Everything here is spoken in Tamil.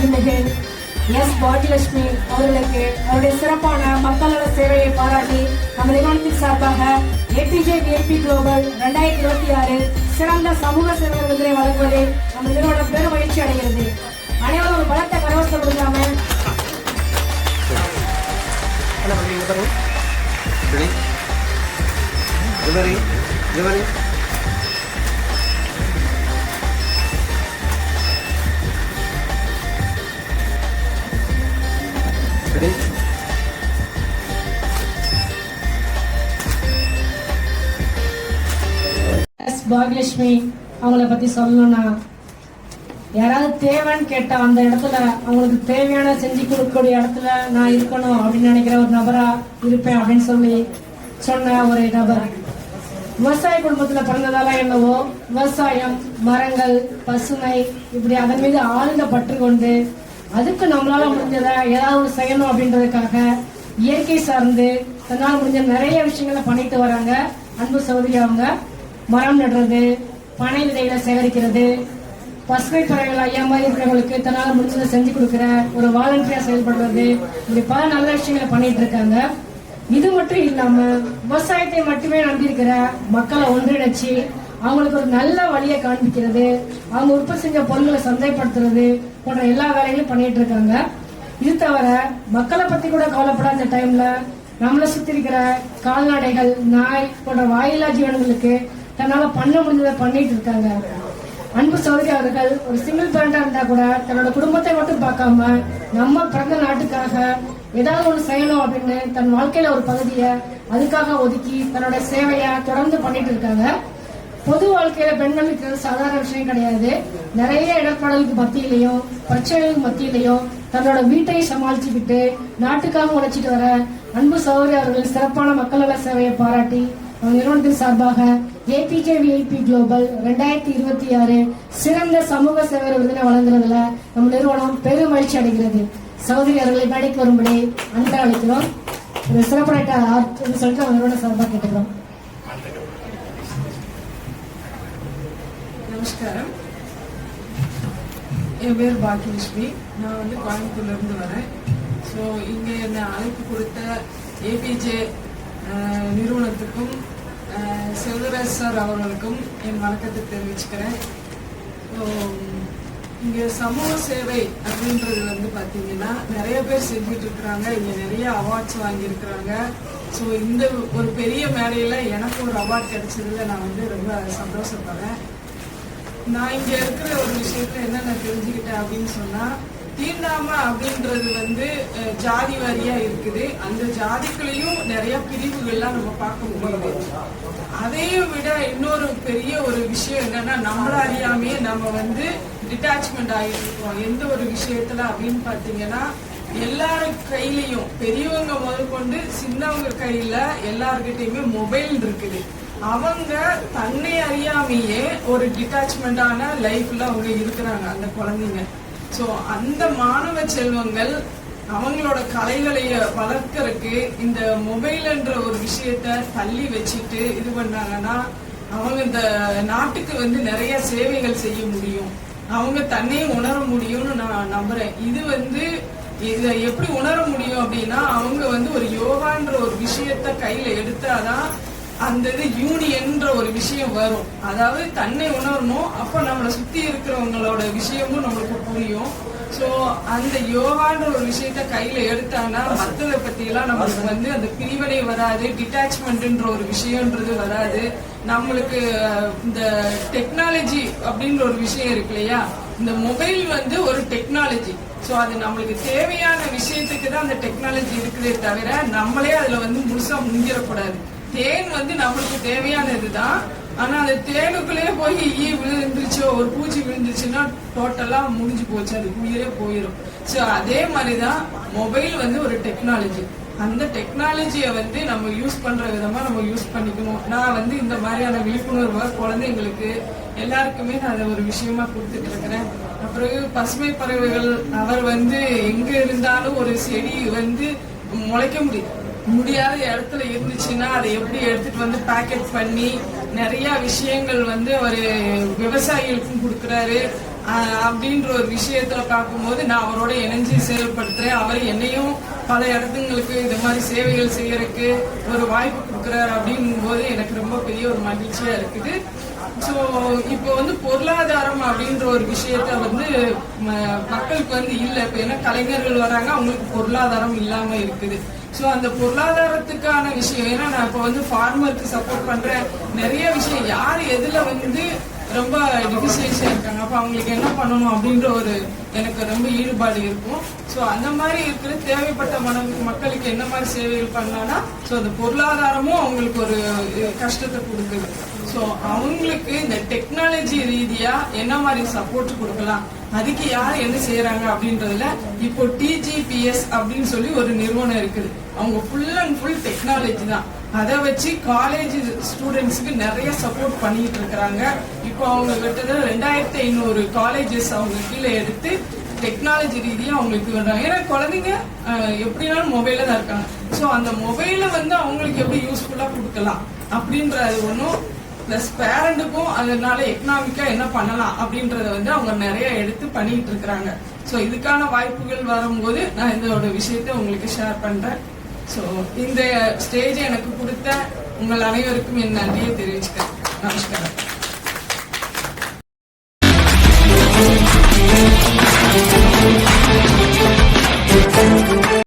திருமிகு எஸ் பாக்கியலட்சுமி அவர்களுக்கு அவருடைய சிறப்பான மக்களோட சேவையை பாராட்டி நம்ம நிறுவனத்தின் சார்பாக ஏபிஜே விஐபி குளோபல் ரெண்டாயிரத்தி இருபத்தி ஆறு சிறந்த சமூக சேவை விருதை வழங்குவதை நம்ம நிறுவனம் பெரும் மகிழ்ச்சி அடைகிறது. அனைவரும் ஒரு பலத்த கரவசம் கொடுக்காம. என்ன பண்ணுறீங்க ready? எஸ் பாகியலட்சுமி அவங்கள பத்தி சொல்லணும்னா யாராவது தேவைன்னு கேட்டா அந்த இடத்துல அவங்களுக்கு தேவையான செஞ்சு கொடுக்கக்கூடிய இடத்துல நான் இருக்கணும் அப்படின்னு நினைக்கிற ஒரு நபரா இருப்பேன் அப்படின்னு சொல்லி சொன்ன ஒரு நபர் விவசாய குடும்பத்துல பிறந்ததால என்னவோ விவசாயம் மரங்கள் பசுமை இப்படி அதன் மீது ஆழ்ந்த பற்று கொண்டு அதுக்கு நம்மளால முடிஞ்சதை ஏதாவது செய்யணும் அப்படின்றதுக்காக இயற்கை சார்ந்து தன்னால் முடிஞ்ச நிறைய விஷயங்களை பண்ணிட்டு வராங்க. அன்பு சௌதரி அவங்க. மரம் நடுறது பனை விதைகளை சேகரிக்கிறது பசுமை பறவைகள் ஐயா மாதிரி இருக்கிறவங்களுக்கு தன்னால் முடிஞ்சதை செஞ்சு கொடுக்குற ஒரு வாலண்டியரா செயல்படுறது. இப்படி பல நல்ல விஷயங்களை பண்ணிட்டு இருக்காங்க. இது மட்டும் இல்லாம விவசாயத்தை மட்டுமே நம்பியிருக்கிற மக்களை ஒன்றிணைச்சு அவங்களுக்கு ஒரு நல்ல வழியை காண்பிக்கிறது. அவங்க உற்பத்தி செஞ்ச பொருட்களை சந்தைப்படுத்துறது போன்ற எல்லா வேலைகளும் பண்ணிட்டு இருக்காங்க. இது தவிர மக்களை பத்தி கூட கவலைப்படாத டைம்ல நம்மளை சுத்தி இருக்கிற கால்நடைகள் நாய் போன்ற வாயிலா ஜீவனங்களுக்கு தன்னால பண்ண முடிஞ்சதை பண்ணிட்டு இருக்காங்க. அன்பு சௌதரி அவர்கள் ஒரு சிங்கிள் பேரண்டா இருந்தா கூட தன்னோட குடும்பத்தை மட்டும் பார்க்காம நம்ம பிறந்த நாட்டுக்காக ஏதாவது ஒண்ணு செய்யணும் அப்படின்னு தன் வாழ்க்கையில ஒரு பகுதியை அதுக்காக ஒதுக்கி தன்னோட சேவையை தொடர்ந்து பண்ணிட்டு இருக்காங்க. பொது வாழ்க்கையில பெண்கள் இருக்கிறது சாதாரண விஷயம் கிடையாது. நிறைய இடர்பாடலுக்கு மத்தியிலையும் பிரச்சனைகளுக்கு மத்தியிலையும் தன்னோட வீட்டை சமாளிச்சுக்கிட்டு நாட்டுக்காக உழைச்சிட்டு வர அன்பு சௌதரி அவர்கள் சிறப்பான மக்கள் நல சேவையை பாராட்டி நிறுவனத்தின் சார்பாக ஏபிஜே விஐபி குளோபல் ரெண்டாயிரத்தி இருபத்தி ஆறு சிறந்த சமூக சேவை விருதினை வழங்குறதுல நம்ம நிறுவனம் பெரும் மகிழ்ச்சி அடைகிறது. சகோதரி அவர்களை மேடைக்கு வரும்படி அன்பு அழைக்கிறோம். சிறப்பு சொல்லிட்டு அவங்க நிறுவனம் சார்பாக கேட்டுக்கிறோம். நமஸ்காரம். என் பேர் பாக்கியலட்சுமி. நான் வந்து கோயம்புத்தூர்லேருந்து வரேன். ஸோ இங்கே என்னை அழைப்பு கொடுத்த ஏபிஜே நிறுவனத்துக்கும் செல்வராஜ் சார் அவர்களுக்கும் என் வணக்கத்தை தெரிவிச்சுக்கிறேன். ஸோ இங்கே சமூக சேவை அப்படின்றது வந்து பார்த்தீங்கன்னா நிறைய பேர் செஞ்சுட்டு இருக்கிறாங்க இங்கே நிறைய அவார்ட்ஸ் வாங்கியிருக்கிறாங்க. ஸோ இந்த ஒரு பெரிய மேடையில் எனக்கு ஒரு அவார்ட் கிடைச்சதுல நான் வந்து ரொம்ப சந்தோஷப்படுறேன். நான் இங்க இருக்கிற ஒரு விஷயத்துல என்ன நான் தெரிஞ்சுக்கிட்டேன் அப்படின்னு சொன்னா தீண்டாம அப்படின்றது வந்து ஜாதி வாரியா இருக்குது. அந்த ஜாதிக்குள்ளேயும் நிறைய பிரிவுகள்லாம் நம்ம பார்க்க முடியுது. அதையும் விட இன்னொரு பெரிய ஒரு விஷயம் என்னன்னா நம்மள அறியாமையே நம்ம வந்து டிட்டாச்மெண்ட் ஆகிட்டு இருக்கோம் எந்த ஒரு விஷயத்துல அப்படின்னு பாத்தீங்கன்னா எல்லாரும் கையிலயும் பெரியவங்க முதற்கொண்டு சின்னவங்க கையில எல்லார்கிட்டயுமே மொபைல் இருக்குது. அவங்க தன்னை அறியாமையே ஒரு டிட்டாச்மெண்டான லைஃப்ல அவங்க இருக்கிறாங்க அந்த குழந்தைங்க. ஸோ அந்த மாணவ செல்வங்கள் அவங்களோட கலைகளை வளர்க்கறதுக்கு இந்த மொபைல்ன்ற ஒரு விஷயத்த தள்ளி வச்சுட்டு இது பண்ணாங்கன்னா அவங்க இந்த நாட்டுக்கு வந்து நிறைய சேவைகள் செய்ய முடியும். அவங்க தன்னையும் உணர முடியும்னு நான் நம்புறேன். இது வந்து இதை எப்படி உணர முடியும் அப்படின்னா அவங்க வந்து ஒரு யோகான்ற ஒரு விஷயத்த கையில எடுத்தாதான் அந்த இது யூனியன்ற ஒரு விஷயம் வரும். அதாவது தன்னை உணரணும் அப்ப நம்மளை சுத்தி இருக்கிறவங்களோட விஷயமும் நம்மளுக்கு புரியும். சோ அந்த யோகான்ற ஒரு விஷயத்த கையில எடுத்தாங்கன்னா மத்ததை பத்தி எல்லாம் நம்மளுக்கு வந்து அந்த பிரிவினை வராது டிட்டாச்மெண்ட்ன்ற ஒரு விஷயம்ன்றது வராது. நம்மளுக்கு இந்த டெக்னாலஜி அப்படின்ற ஒரு விஷயம் இருக்கு இல்லையா? இந்த மொபைல் வந்து ஒரு டெக்னாலஜி சோ அது நம்மளுக்கு தேவையான விஷயத்துக்கு தான் அந்த டெக்னாலஜி இருக்குதே தவிர நம்மளே அதுல வந்து முழுசா முங்கிடக்கூடாது. தேன் வந்து நம்மளுக்கு தேவையானது தான் ஆனா அந்த தேனுக்குள்ளே போய் ஈ விழுந்துருச்சோ ஒரு பூச்சி விழுந்துருச்சுன்னா டோட்டலா முடிஞ்சு போச்சு. அது உயிரே போயிடும் சோ அதே மாதிரிதான் மொபைல் வந்து ஒரு டெக்னாலஜி அந்த டெக்னாலஜியை வந்து நம்ம யூஸ் பண்ற விதமா நம்ம யூஸ் பண்ணிக்கணும். நான் வந்து இந்த மாதிரியான விழிப்புணர்வை குழந்தைங்களுக்கு எல்லாருக்குமே நான் அதை ஒரு விஷயமா கொடுத்துட்டு இருக்கிறேன். அப்புறம் பசுமை பறவைகள் அவர் வந்து எங்க இருந்தாலும் ஒரு செடி வந்து முளைக்க முடியும். முடியாத இடத்துல இருந்துச்சுன்னா அதை எப்படி எடுத்துட்டு வந்து பேக்கெட் பண்ணி நிறைய விஷயங்கள் வந்து ஒரு விவசாயிகளுக்கும் கொடுக்குறாரு. அப்படின்ற ஒரு விஷயத்துல பார்க்கும்போது நான் அவரோட இணைஞ்சு செயல்படுத்துறேன். அவர் என்னையும் பல இடத்துங்களுக்கு இந்த மாதிரி சேவைகள் செய்யறதுக்கு ஒரு வாய்ப்பு கொடுக்குறாரு அப்படிங்கும் போது எனக்கு ரொம்ப பெரிய ஒரு மகிழ்ச்சியா இருக்குது. ஸோ இப்போ வந்து பொருளாதாரம் அப்படின்ற ஒரு விஷயத்த வந்து மக்களுக்கு வந்து இல்லை. இப்போ ஏன்னா கலைஞர்கள் வராங்க அவங்களுக்கு பொருளாதாரம் இல்லாம இருக்குது. ஸோ அந்த பொருளாதாரத்துக்கான விஷயம் ஏன்னா நான் இப்போ வந்து ஃபார்மருக்கு சப்போர்ட் பண்ற நிறைய விஷயம் யார் எதுல வந்து ரொம்ப டிஃபிஷியன்ஸியா இருக்காங்க? அப்போ அவங்களுக்கு என்ன பண்ணணும் அப்படின்ற ஒரு எனக்கு ரொம்ப ஈடுபாடு இருக்கும். ஸோ அந்த மாதிரி இருக்கிற தேவைப்பட்ட மன மக்களுக்கு என்ன மாதிரி சேவைகள் பண்ணலாம்னா ஸோ அந்த பொருளாதாரமும் அவங்களுக்கு ஒரு கஷ்டத்தை கொடுக்குது. ஸோ அவங்களுக்கு இந்த டெக்னாலஜி ரீதியா என்ன மாதிரி சப்போர்ட் கொடுக்கலாம்? அதுக்கு யார் என்ன செய்யறாங்க அப்படின்றதுல இப்போ டிஜிபிஎஸ் அப்படின்னு சொல்லி ஒரு நிறுவனம் இருக்குது. அவங்க ஃபுல் அண்ட் ஃபுல் டெக்னாலஜி தான். அதை வச்சு காலேஜ் ஸ்டூடெண்ட்ஸுக்கு நிறைய சப்போர்ட் பண்ணிட்டு இருக்கிறாங்க. இப்போ அவங்க கிட்டத்தட்ட ரெண்டாயிரத்தி ஐநூறு காலேஜஸ் அவங்க கீழே எடுத்து டெக்னாலஜி ரீதியாக அவங்களுக்கு வர்றாங்க ஏன்னா குழந்தைங்க எப்படினாலும் மொபைலில் தான் இருக்காங்க. ஸோ அந்த மொபைலை வந்து அவங்களுக்கு எப்படி யூஸ்ஃபுல்லாக கொடுக்கலாம் அப்படின்றது ஒன்றும் பிளஸ் பேரண்ட்டுக்கும் அதனால எக்கனாமிக்கா என்ன பண்ணலாம் அப்படின்றத வந்து அவங்க நிறைய எடுத்து பண்ணிட்டு இருக்கிறாங்க. ஸோ இதுக்கான வாய்ப்புகள் வரும்போது நான் இதோட விஷயத்தை உங்களுக்கு ஷேர் பண்றேன். ஸோ இந்த ஸ்டேஜ் எனக்கு கொடுத்த உங்கள் அனைவருக்கும் என் நன்றியை தெரிவிச்சுக்கிறேன். நமஸ்காரம்.